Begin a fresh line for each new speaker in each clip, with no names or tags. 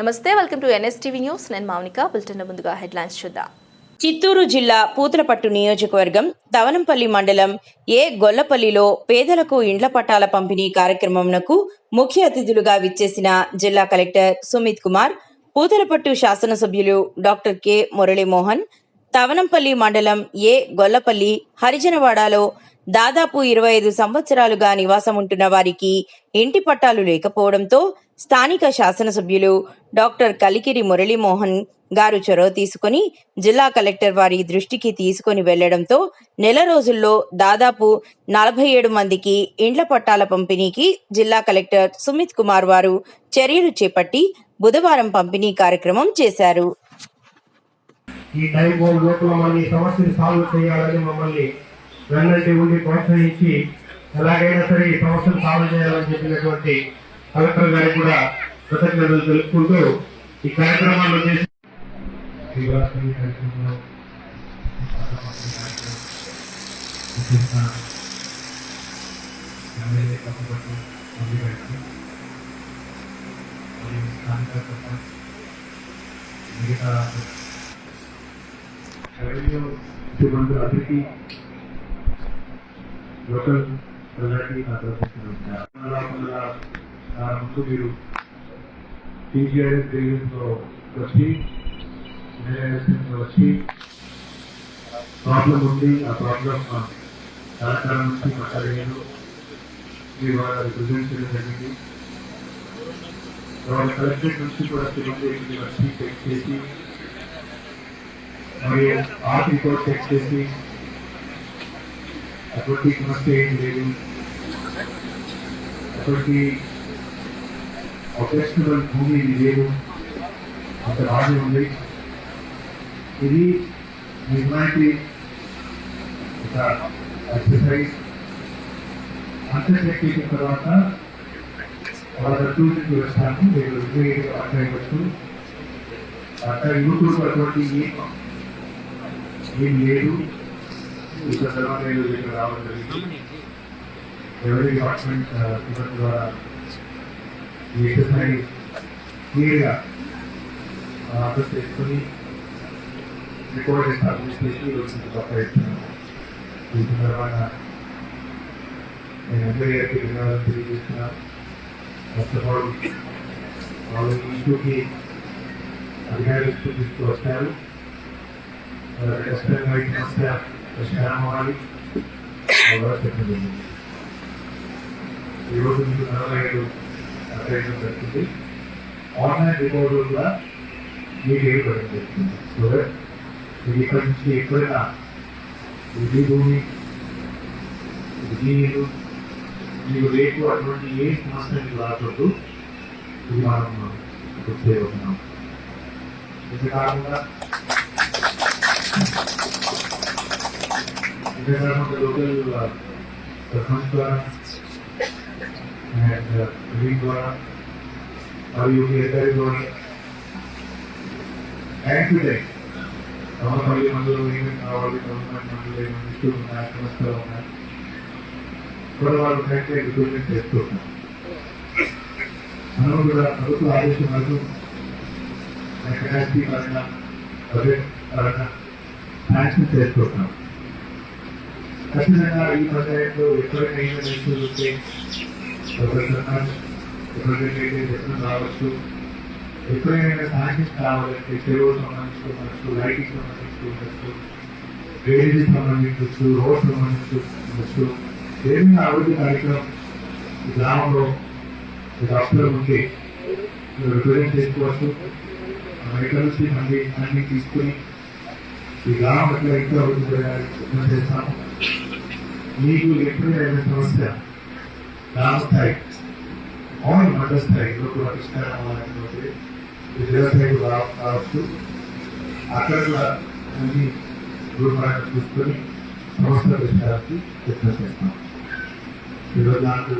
నమస్తే welcome to NSTV news. నేను Mounika bulletin ముందుగా హెడ్లైన్స్ చూద్దాం.
చిత్తూరు జిల్లా పూతలపట్టు నియోజకవర్గం తవనంపల్లి మండలం ఏ గొల్లపల్లిలో పేదలకు ఇండ్ల పట్టాల పంపిణీ కార్యక్రమంకు ముఖ్య అతిథులుగా విచ్చేసిన జిల్లా కలెక్టర్ సుమిత్ కుమార్ పూతలపట్టు శాసనసభ్యులు డాక్టర్ కె మురళీమోహన్ తవనంపల్లి మండలం ఏ గొల్లపల్లి హరిజనవాడలో దాదాపు ఇరవై ఐదు సంవత్సరాలుగా నివాసం ఉంటున్న వారికి ఇంటి పట్టాలు లేకపోవడంతో స్థానిక శాసనసభ్యులు డాక్టర్ కలికిరి మురళీమోహన్ గారు చొరవ తీసుకుని జిల్లా కలెక్టర్ వారి దృష్టికి తీసుకొని వెళ్ళడంతో నెల రోజుల్లో దాదాపు నలభై ఏడు మందికి ఇండ్ల పట్టాల పంపిణీకి జిల్లా కలెక్టర్ సుమిత్ కుమార్ వారు చర్యలు చేపట్టి బుధవారం పంపిణీ కార్యక్రమం చేశారు.
ఈ టైం సమస్యను సాల్వ్ చేయాలని మమ్మల్ని ఉండి ప్రోత్సహించి ఎలాగైనా సరే ఈ సమస్యను సాల్వ్ చేయాలని చెప్పినటువంటి కలెక్టర్ గారికి కూడా కృతజ్ఞతలు తెలుపుకుంటూ ఈ కార్యక్రమాలు చేసి శివరాత్రి కార్యక్రమంలో విశిష్ట ఎమ్మెల్యే కప్పబట్టు మళ్ళీ గారికి మరియు స్థానిక సర్పంచ్ మిగతా రెవెన్యూ సిబ్బందులందరికీ లోకల్ ప్రజలకి నా ముందు మీరు టీజీఐఎస్ గ్రీవెన్స్లో వచ్చి లో వచ్చి ప్రాబ్లం ఉంది ఆ ప్రాబ్లం కార్యక్రమం నుంచి మాట్లాడలేదు. మీరు వాళ్ళ రిప్రజెంట్ చేయడం జరిగింది. వాళ్ళ కలెక్టరేట్ నుంచి కూడా సిబ్బంది వచ్చి చెక్ చేసి మరియు ఆర్టీతో చెక్ చేసి అటువంటి సమస్య ఏం లేదు. అటువంటి ఆపరేషనల్ భూమి ఇది లేదు. అంత రాజు ఉంది. ఇది నిజానికి ఒక ఎక్సర్సైజ్ అంతా చెక్ తర్వాత వాళ్ళ నుంచి వస్తాను మీరు ఇమీడియట్గా మాట్లాడవచ్చు అక్కడ యూట్యూబ్ అటువంటి ఏం లేదు. ఈ సందర్భంగా రావడం జరిగింది. ఎవరి డిపార్ట్మెంట్ ద్వారా ఈ ఎక్సర్సైజ్ క్లియర్గా ఆర్డర్ చేసుకొని రికార్డ్ ఎస్టాబ్లిష్ చేసి ఈరోజు ప్రయత్నిస్తున్నాను ఈ సందర్భంగా నేను అందరి గారికి ధన్యవాదాలు తెలియజేస్తున్నాను ఫస్ట్ ఆఫ్ ఆల్ వాళ్ళు ఇంటికి అధికారులు తీసుకువస్తారు ఖచ్చితంగా ఈ సమస్య పరిష్కారం అవ్వాలి ఎవరో చెప్పండి ఈరోజు మీకు నలభై ఐదు అప్డేషన్ జరుగుతుంది ఆన్లైన్ రిపోర్ట్ కూడా మీకు ఏర్పడడం జరుగుతుంది సో ఇది ఇక్కడి నుంచి ఎప్పుడైనా ఇది భూమి ఇది నీరు మీకు రేపు అటువంటి ఏ సమస్య మీకు రాకూడదు ఇది మనం గుర్తు చేయబోతున్నాం ఇది కాకుండా ఇది కాకుండా లోకల్ సర్పంచ్ ద్వారా అండ్ లీగ్ ద్వారా మరియు మీ ఇద్దరి ద్వారా టైం టు టైం తమపల్లి మందులు ఏమేమి కావాలి గవర్నమెంట్ మందులు ఏమేమి ఇస్తూ ఉన్నాయి సమస్యలు ఉన్నాయి కూడా వాళ్ళు టైం టైం రిక్రూట్మెంట్ చేస్తూ ఉన్నారు మనం కూడా ప్రభుత్వ ఆదేశం వరకు కెపాసిటీ పరంగా బడ్జెట్ పరంగా శాంక్షన్ చేస్తున్నాం ఖచ్చితంగా ఈ పంచాయతీలో ఎప్పుడైనా ఏమైనా ఇష్యూస్ వస్తే ఎప్పుడైనా రావచ్చు ఎప్పుడైనా సాహిత్యం కావాలంటే చెరువు సంబంధించి ఉండొచ్చు లైటింగ్ సంబంధించి ఉండొచ్చు డ్రైనేజీ సంబంధించవచ్చు రోడ్ సంబంధించి ఉండొచ్చు ఏమైనా అభివృద్ధి కార్యక్రమం గ్రామంలో డాక్టర్ ఉంటే రిప్రజెంట్ చేసుకోవచ్చు మనం నుంచి మళ్ళీ అన్ని తీసుకుని ఈ గ్రామం ఎట్లా ఎక్కువ అభివృద్ధి చేస్తాము మీకు ఎప్పుడైనా సమస్య గ్రామ స్థాయి ఆల్ మండల స్థాయిలో కూడా పరిష్కారం అవ్వాలనేటువంటి జిల్లా రావచ్చు అక్కడ కూడా అన్ని రూపాయలు చూసుకొని సమస్యల పరిష్కారానికి ప్రయత్నం చేస్తాం. ఈరోజు నాకు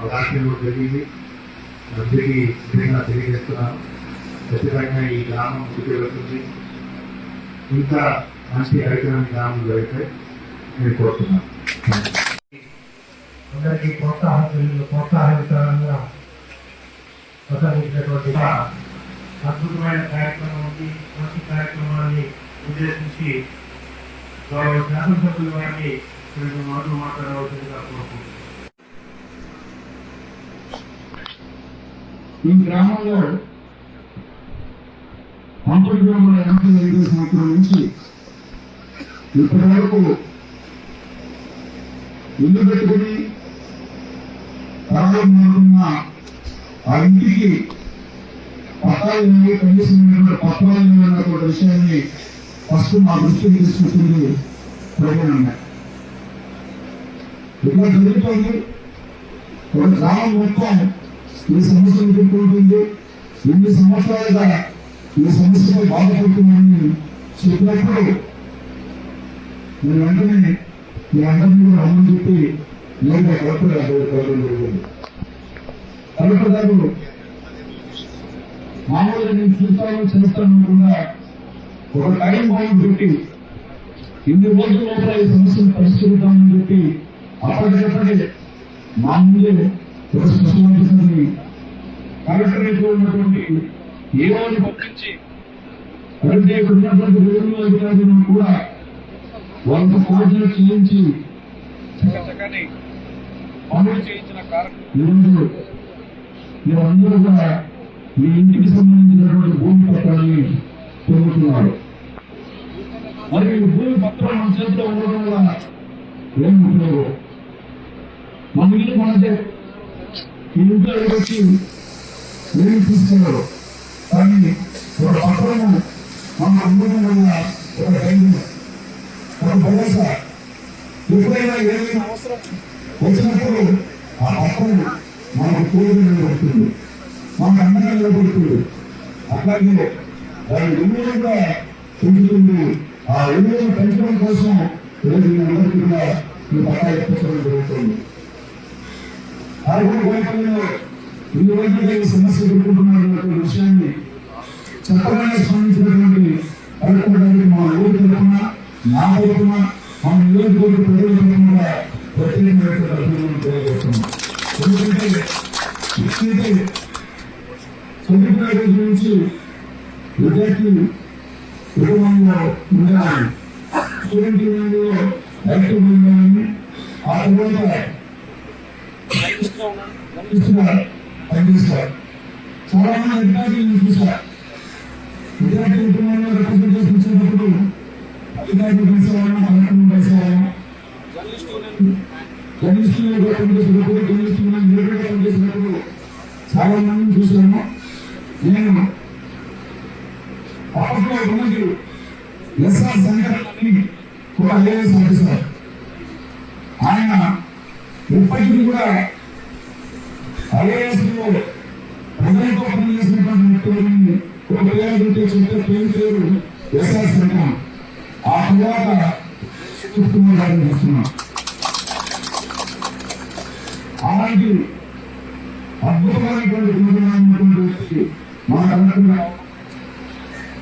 అవకాశం జరిగింది. అందరికీ నిజంగా తెలియజేస్తున్నాను. ఖచ్చితంగా ఈ గ్రామం ముందుకు వెళ్తుంది ఇంకా మంచి కార్యక్రమం ఈ గ్రామం జరిగితే నేను కోరుతున్నాను. అందరికీ ప్రోత్సాహం ప్రోత్సాహకరంగా ప్రసంగించినటువంటి అద్భుతమైన కార్యక్రమానికి మంచి కార్యక్రమాన్ని ఉద్దేశించి గౌరవ శాసనసభ్యుల వారిని రెండు మాటలు మాట్లాడవలసిందిగా కోరుకుంటున్నాను.
ఈ గ్రామంలో పంతొమ్మిది వందల ఎనభై ఐదు సంవత్సరం నుంచి ఇప్పటి వరకు ఇల్లు పెట్టుకుని ప్రారంభమవుతున్న ఆ ఇంటికి పట్టాలు కనీసం పత్రాలు లేవు విషయాన్ని ఫస్ట్ మా దృష్టికి తీసుకొచ్చింది ప్రజలన్న ఇట్లా జరుగుతుంది. ఒక గ్రామం మొత్తం ఈ సమస్యను ఎదుర్కొంటుంది. ఎన్ని సంవత్సరాలుగా ఈ సమస్యపై బాధపడుతుందని చెప్పినప్పుడు నేను వెంటనే మీ అందరినీ కూడా రమ్మని చెప్పి నేరుగా కలెక్టర్ గారు జరిగింది మామూలుగా నేను చూస్తాను చేస్తాను కూడా ఒక టైం బౌండ్ పెట్టి ఇన్ని రోజుల లోపల ఈ సమస్యను పరిష్కరిద్దామని చెప్పి అప్పటికప్పుడే మా ముందే ఒక స్పెషల్ ఆఫీసర్ని కలెక్టరేట్లో ఉన్నటువంటి ఏ పంపించి అంటే ఇక్కడ ఉన్నటువంటి రెవెన్యూ అధికారులను కూడా వాళ్ళతో కోఆర్డినేట్ చేయించి ఈరోజు మీరందరూ కూడా మీ ఇంటికి సంబంధించినటువంటి భూమి పత్రాన్ని పొందుతున్నారు మరి ఈ భూమి పత్రం మన చేతిలో ఉండడం వల్ల ఏం ఉపయోగం? మన ఇల్లు మనదే. ఈ ఇంట్లో వచ్చి ఏమి తీసుకెళ్ళరు కానీ ఒక పత్రము మన ఉండడం వల్ల ఒక ధైర్యం ఒక భరోసా ఎప్పుడైనా ఏదైనా అవసరం వచ్చినప్పుడు ఆ పత్రం మనకు తోడు నిలబడుతుంది. మనకు అండగా నిలబడుతుంది. అట్లాగే దాని విలువలుగా పెంచుతుంది ఆ విలువను పెంచడం కోసం ఈరోజు మీ అందరికీ కూడా ఈ పట్టాలు ఎత్తించడం జరుగుతుంది. ఆరుగురు వైపుల్లో ఈ రోజుల్లో ఈ సమస్య ఎదుర్కొంటున్నటువంటి విషయాన్ని చట్టంగా స్పందించినటువంటి కలుపుకోవడానికి మా ఊరు తరఫున నా తరఫున మా నియోజకవర్గ ప్రజల తరఫున కూడా ప్రత్యేకమైనటువంటి అభినందనలు ఎందుకంటే నుంచి విద్యార్థులు కుటుంబంలో ఉండేవాళ్ళు స్టూడెంట్ యూనియన్లో యాక్టివ్ ఉండేవాళ్ళని ఆ తర్వాత పనిచేస్తారు చాలా మంది విద్యార్థులను విద్యార్థి కుటుంబంలో రిప్రజెంటేషన్ ఇచ్చినప్పుడు అధికారులు తీసుకోవాలి జర్నలిస్టులు పనిచేసినప్పుడు జర్నలిస్టులు నిలబడి పనిచేసినప్పుడు చాలా మందిని చూశాను నేను అప్పట్లో ఉన్నది ఎస్ఆర్ సంఘటనని కూడా ఐఏఎస్ ఆఫీసర్ ఆయన ఇప్పటికీ కూడా ఐఏఎస్ ప్రజలతో పనిచేసినటువంటి వ్యక్తులని ఒక పేరు చెప్తే పేరు పేరు ఎస్ఆర్ సంఘం ఆ తర్వాత గారిని చూస్తున్నాం అలాంటి అద్భుతమైనటువంటి గుణమైనటువంటి వ్యక్తి. మన కనుక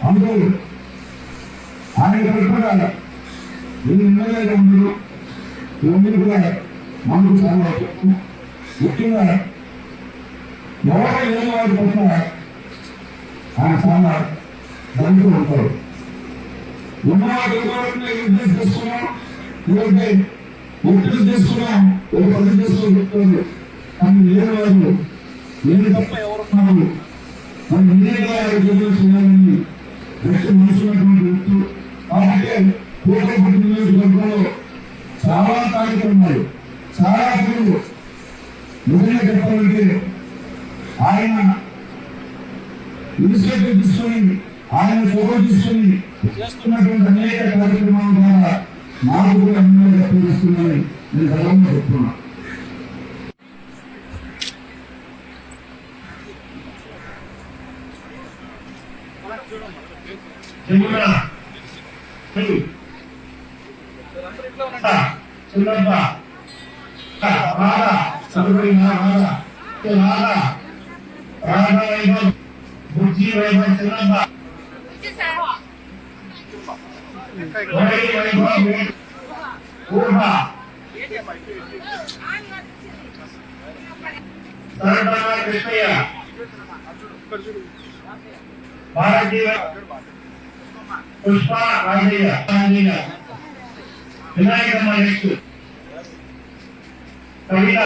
అందరూ ఆయన కనుక ఈ ఎమ్మెల్యేగా ఉండరు. ఇవన్నీ కూడా మనకు చాలా ముఖ్యంగా ఎవరో ఏం వారి పట్ల ఆయన చాలా దండుతూ ఉంటారు. ఉన్నవాడు ఎవరిని యూజ్ చేసుకున్నాం. ఒత్తిడి చేసుకున్నాం ఒక పది చేసుకుని చెప్తారు కానీ లేని వారు నేను తప్ప ఎవరున్నారు? మరి నేనే వారి చేయాలని వ్యక్తి మనసున్నటువంటి వ్యక్తి కాబట్టి పూర్వపట్టి నియోజకవర్గంలో చాలా కార్యక్రమాలు చాలా పేరు నిజంగా చెప్పాలంటే ఆయన ఇనిషియేటివ్ తీసుకొని ఆయన చొరవ తీసుకొని చేస్తున్నటువంటి అనేక కార్యక్రమాల ద్వారా నాకు కూడా నేను గర్వంగా చెప్తున్నా
చెల్లబ్బా రాధా చదువుడి రాధా రాధా రాధా వైభవ్ బుజ్జి వైభవ్ చెల్లబ్బా వై వైభవ్ ఊహ సరళ కృష్ణయ్య
భారతీయ పుష్ప రాజయ్య రాజయ్య వినాయకమ్మ నెక్స్ట్ కవిత